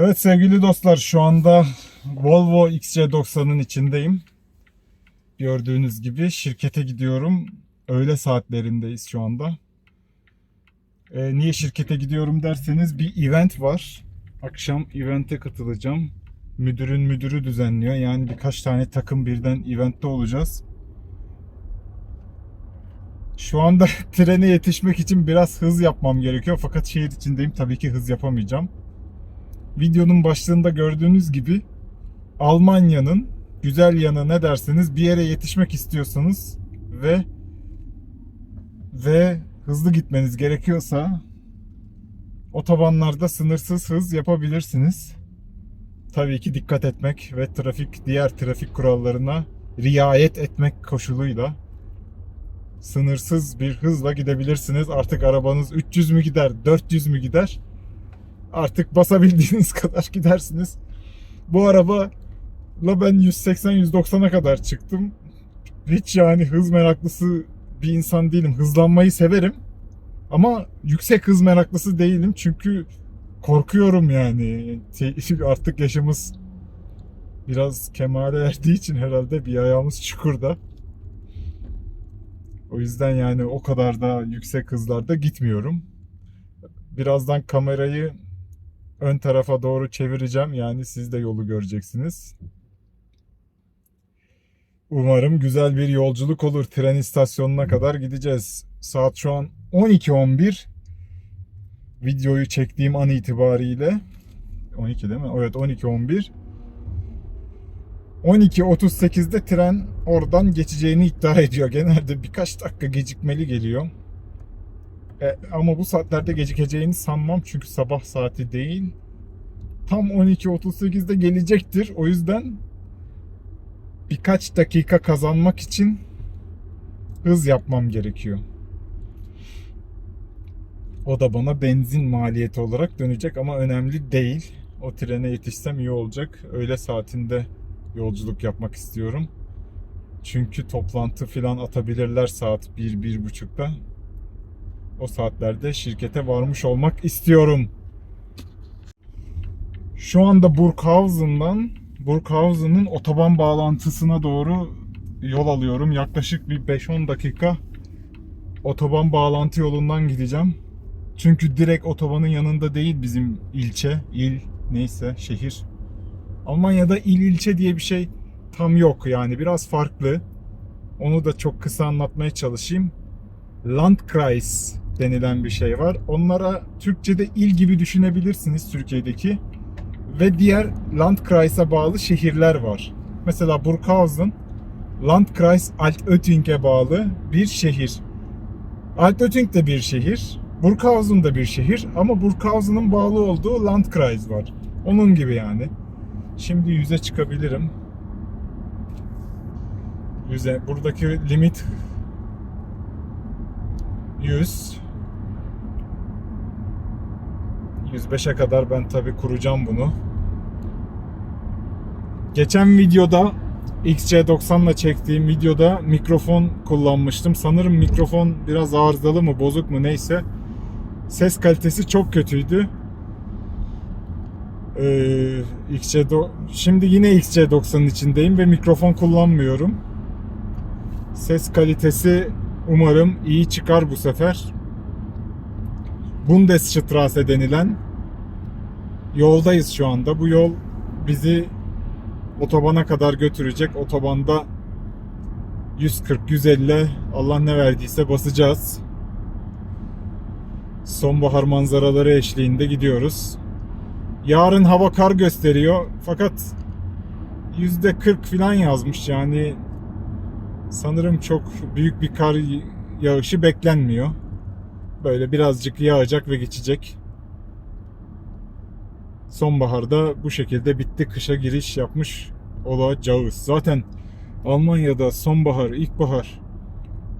Evet sevgili dostlar şu anda Volvo XC90'ın içindeyim. Gördüğünüz gibi şirkete gidiyorum. Öğle saatlerindeyiz şu anda. Ee, niye şirkete gidiyorum derseniz bir event var. Akşam evente katılacağım. Müdürün müdürü düzenliyor. Yani birkaç tane takım birden eventte olacağız. Şu anda trene yetişmek için biraz hız yapmam gerekiyor. Fakat şehir içindeyim. Tabii ki hız yapamayacağım. Videonun başlığında gördüğünüz gibi Almanya'nın güzel yanı ne derseniz bir yere yetişmek istiyorsanız ve ve hızlı gitmeniz gerekiyorsa otobanlarda sınırsız hız yapabilirsiniz. Tabii ki dikkat etmek ve trafik diğer trafik kurallarına riayet etmek koşuluyla sınırsız bir hızla gidebilirsiniz. Artık arabanız 300 mü gider, 400 mü gider? Artık basabildiğiniz kadar gidersiniz. Bu araba la ben 180-190'a kadar çıktım. Hiç yani hız meraklısı bir insan değilim. Hızlanmayı severim. Ama yüksek hız meraklısı değilim. Çünkü korkuyorum yani. Artık yaşımız biraz kemale erdiği için herhalde bir ayağımız çukurda. O yüzden yani o kadar da yüksek hızlarda gitmiyorum. Birazdan kamerayı ön tarafa doğru çevireceğim. Yani siz de yolu göreceksiniz. Umarım güzel bir yolculuk olur. Tren istasyonuna kadar gideceğiz. Saat şu an 12.11. Videoyu çektiğim an itibariyle 12 değil mi? Evet 12.11. 12.38'de tren oradan geçeceğini iddia ediyor. Genelde birkaç dakika gecikmeli geliyor. E, ama bu saatlerde gecikeceğini sanmam çünkü sabah saati değil. Tam 12.38'de gelecektir. O yüzden birkaç dakika kazanmak için hız yapmam gerekiyor. O da bana benzin maliyeti olarak dönecek ama önemli değil. O trene yetişsem iyi olacak. Öğle saatinde yolculuk yapmak istiyorum. Çünkü toplantı falan atabilirler saat 1-1.30'da. O saatlerde şirkete varmış olmak istiyorum. Şu anda Burghausen'dan Burghausen'ın otoban bağlantısına doğru yol alıyorum. Yaklaşık bir 5-10 dakika otoban bağlantı yolundan gideceğim. Çünkü direkt otobanın yanında değil bizim ilçe, il neyse şehir. Almanya'da il ilçe diye bir şey tam yok yani biraz farklı. Onu da çok kısa anlatmaya çalışayım. Landkreis denilen bir şey var. Onlara Türkçe'de il gibi düşünebilirsiniz Türkiye'deki. Ve diğer Landkreis'e bağlı şehirler var. Mesela Burghausen Landkreis Altötting'e bağlı bir şehir. Altötting de bir şehir. Burghausen da bir şehir ama Burghausen'ın bağlı olduğu Landkreis var. Onun gibi yani. Şimdi yüze çıkabilirim. Yüze. Buradaki limit 100. 105'e kadar ben tabi kuracağım bunu. Geçen videoda XC90 ile çektiğim videoda mikrofon kullanmıştım. Sanırım mikrofon biraz arızalı mı, bozuk mu neyse. Ses kalitesi çok kötüydü. Ee, XC şimdi yine XC90'ın içindeyim ve mikrofon kullanmıyorum. Ses kalitesi umarım iyi çıkar bu sefer. Bundesstraße denilen yoldayız şu anda. Bu yol bizi otobana kadar götürecek. Otobanda 140-150 Allah ne verdiyse basacağız. Sonbahar manzaraları eşliğinde gidiyoruz. Yarın hava kar gösteriyor fakat %40 falan yazmış yani sanırım çok büyük bir kar yağışı beklenmiyor. Böyle birazcık yağacak ve geçecek. Sonbaharda bu şekilde bitti. Kışa giriş yapmış olacağız. Zaten Almanya'da sonbahar, ilkbahar,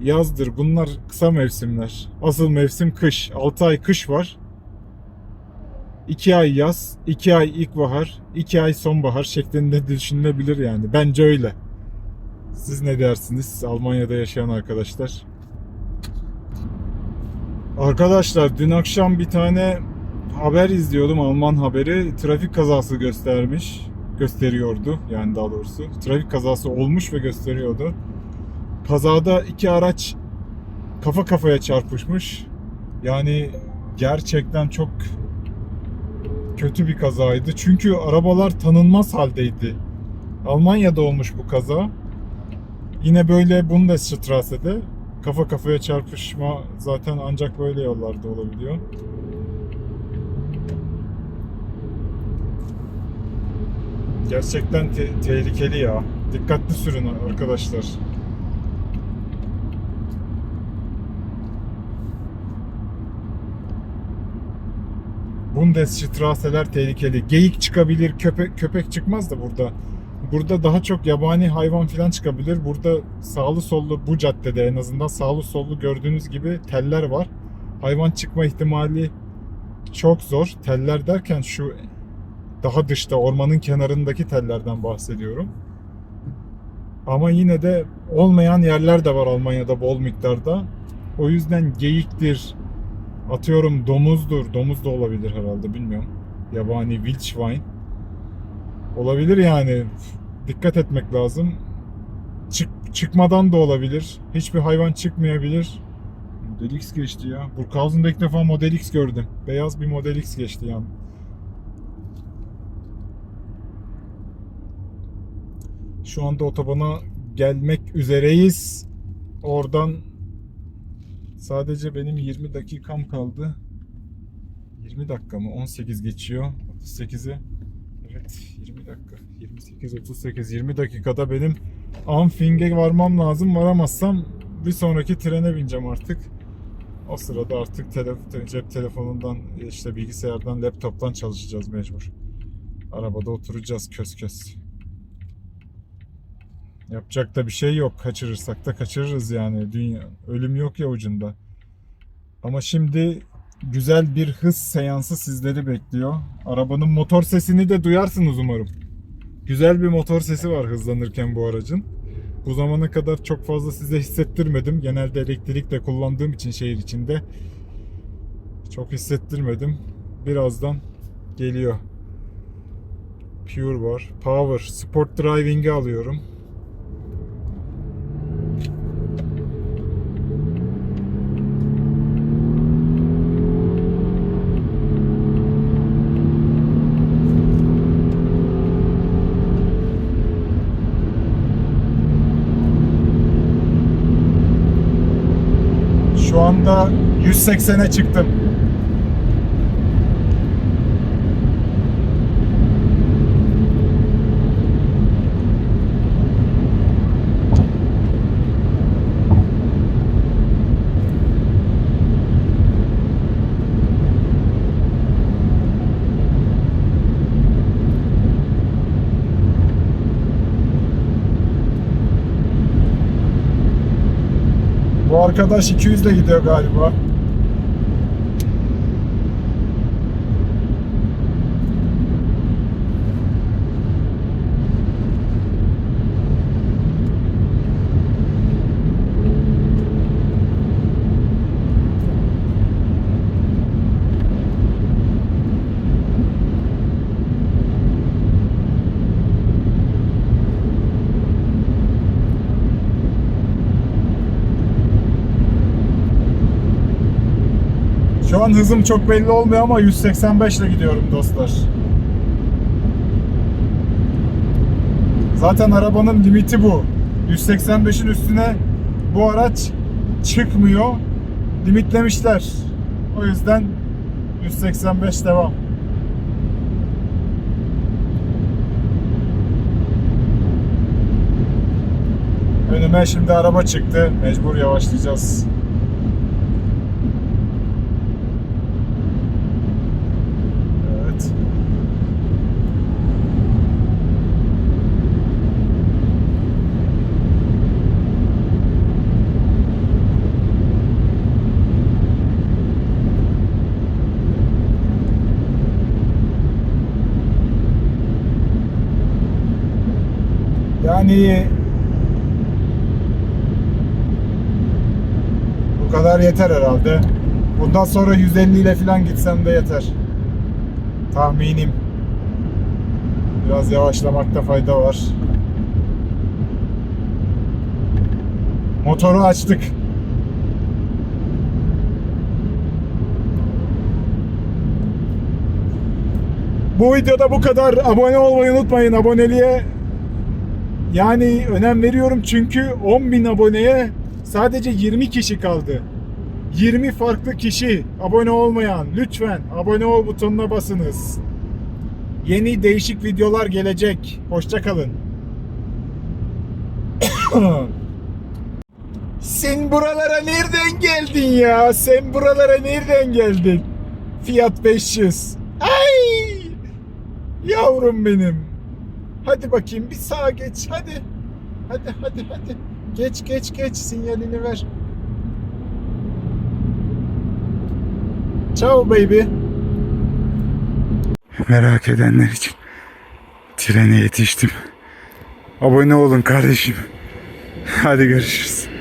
yazdır. Bunlar kısa mevsimler. Asıl mevsim kış. 6 ay kış var. 2 ay yaz, 2 ay ilkbahar, 2 ay sonbahar şeklinde düşünülebilir yani. Bence öyle. Siz ne dersiniz Almanya'da yaşayan arkadaşlar? Arkadaşlar dün akşam bir tane haber izliyordum Alman haberi. Trafik kazası göstermiş. Gösteriyordu yani daha doğrusu. Trafik kazası olmuş ve gösteriyordu. Kazada iki araç kafa kafaya çarpışmış. Yani gerçekten çok kötü bir kazaydı. Çünkü arabalar tanınmaz haldeydi. Almanya'da olmuş bu kaza. Yine böyle Bundesstrasse'de kafa kafaya çarpışma zaten ancak böyle yollarda olabiliyor. Gerçekten te- tehlikeli ya. Dikkatli sürün arkadaşlar. Bundesstrasse'ler tehlikeli. Geyik çıkabilir, köpek köpek çıkmaz da burada. Burada daha çok yabani hayvan falan çıkabilir. Burada sağlı sollu bu caddede en azından sağlı sollu gördüğünüz gibi teller var. Hayvan çıkma ihtimali çok zor. Teller derken şu daha dışta ormanın kenarındaki tellerden bahsediyorum. Ama yine de olmayan yerler de var Almanya'da bol miktarda. O yüzden geyiktir, atıyorum domuzdur. Domuz da olabilir herhalde bilmiyorum. Yabani Wildschwein. Olabilir yani. Dikkat etmek lazım. Çık, çıkmadan da olabilir. Hiçbir hayvan çıkmayabilir. Model X geçti ya. Burghausen'da ilk defa Model X gördüm. Beyaz bir Model X geçti yani. Şu anda otobana gelmek üzereyiz. Oradan sadece benim 20 dakikam kaldı. 20 dakika mı? 18 geçiyor. 38'i. Evet 20 dakika. 28, 38, 20 dakikada benim Amfing'e varmam lazım. Varamazsam bir sonraki trene bineceğim artık. O sırada artık telef- cep telefonundan, işte bilgisayardan, laptoptan çalışacağız mecbur. Arabada oturacağız kös kös. Yapacak da bir şey yok. Kaçırırsak da kaçırırız yani. Dünya ölüm yok ya ucunda. Ama şimdi güzel bir hız seansı sizleri bekliyor. Arabanın motor sesini de duyarsınız umarım. Güzel bir motor sesi var hızlanırken bu aracın. Bu zamana kadar çok fazla size hissettirmedim. Genelde elektrikle kullandığım için şehir içinde çok hissettirmedim. Birazdan geliyor. Pure var. Power. Sport Driving'i alıyorum. Şu anda 180'e çıktım. Bu arkadaş 200 ile gidiyor galiba. Şu an hızım çok belli olmuyor ama 185 ile gidiyorum dostlar. Zaten arabanın limiti bu. 185'in üstüne bu araç çıkmıyor. Limitlemişler. O yüzden 185 devam. Önüme şimdi araba çıktı. Mecbur yavaşlayacağız. Evet. Yani bu kadar yeter herhalde. Bundan sonra 150 ile falan gitsem de yeter. Tahminim. Biraz yavaşlamakta fayda var. Motoru açtık. Bu videoda bu kadar. Abone olmayı unutmayın. Aboneliğe yani önem veriyorum çünkü 10.000 aboneye sadece 20 kişi kaldı. 20 farklı kişi abone olmayan lütfen abone ol butonuna basınız. Yeni değişik videolar gelecek. Hoşça kalın. Sen buralara nereden geldin ya? Sen buralara nereden geldin? Fiyat 500. Ay! Yavrum benim. Hadi bakayım bir sağa geç. Hadi. Hadi hadi hadi. Geç geç geç sinyalini ver. Ciao baby. Merak edenler için trene yetiştim. Abone olun kardeşim. Hadi görüşürüz.